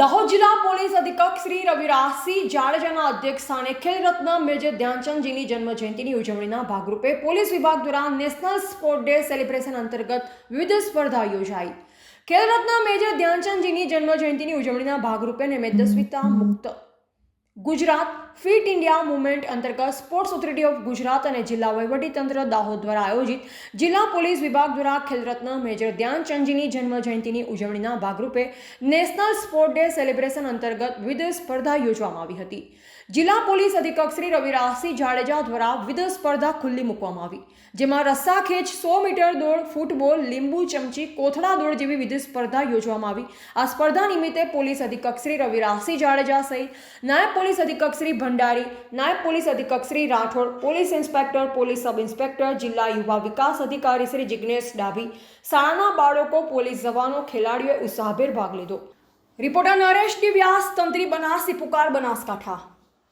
દાહોદ જિલ્લા પોલીસ અધિક્ષક શ્રી રવિરાજસિંહ જાડેજાના અધ્યક્ષ સ્થાને ખેલ રત્ન મેજર ધ્યાનચંદજીની જન્મજયંતિની ઉજવણીના ભાગરૂપે પોલીસ વિભાગ દ્વારા નેશનલ સ્પોર્ટ ડે સેલિબ્રેશન અંતર્ગત વિવિધ સ્પર્ધા યોજાઈ. ખેલરત્ન મેજર ધ્યાનચંદજીની જન્મ જન્મજયંતિની ઉજવણીના ભાગરૂપે નિમિત્ત મુક્ત. ગુજરાત ફિટ ઇન્ડિયા મુવમેન્ટ અંતર્ગત સ્પોર્ટ્સ ઓથોરિટી ઓફ ગુજરાત અને જિલ્લા વહીવટીતંત્ર દાહોદ દ્વારા આયોજિત જિલ્લા પોલીસ વિભાગ દ્વારા ખેલરત્ન મેજર ધ્યાનચંદજીની જન્મ જયંતિની ઉજવણીના ભાગરૂપે નેશનલ સ્પોર્ટ ડે સેલિબ્રેશન અંતર્ગત વિવિધ સ્પર્ધા યોજવામાં આવી હતી. જિલ્લા પોલીસ અધિક્ષક શ્રી રવિરાજસિંહ જાડેજા દ્વારા વિવિધ સ્પર્ધા ખુલ્લી મૂકવામાં આવી, જેમાં રસ્સા ખેંચ સો મીટર દોડ, ફૂટબોલ, લીંબુ, ચમચી, કોથળા દોડ જેવી વિવિધ સ્પર્ધા યોજવામાં આવી. આ સ્પર્ધા નિમિત્તે પોલીસ અધિક્ષક શ્રી રવિરાજસિંહ જાડેજા સહિત નાયબ પોલીસ અધિક્ષક શ્રી ભંડારી, નાયબ પોલીસ અધિક્ષક Shri Rathod, police inspector, police sub inspector, જિલ્લા યુવા વિકાસ અધિકારી શ્રી જિજ્ઞેશ ડાભી, શાળાના બાળકો, પોલીસ જવાનો, ખેલાડીઓએ ઉત્સાહભેર ભાગ લીધો. રિપોર્ટર નરેશ ડી વ્યાસ તંત્રી બનાસી પુકાર બનાસકાંઠા.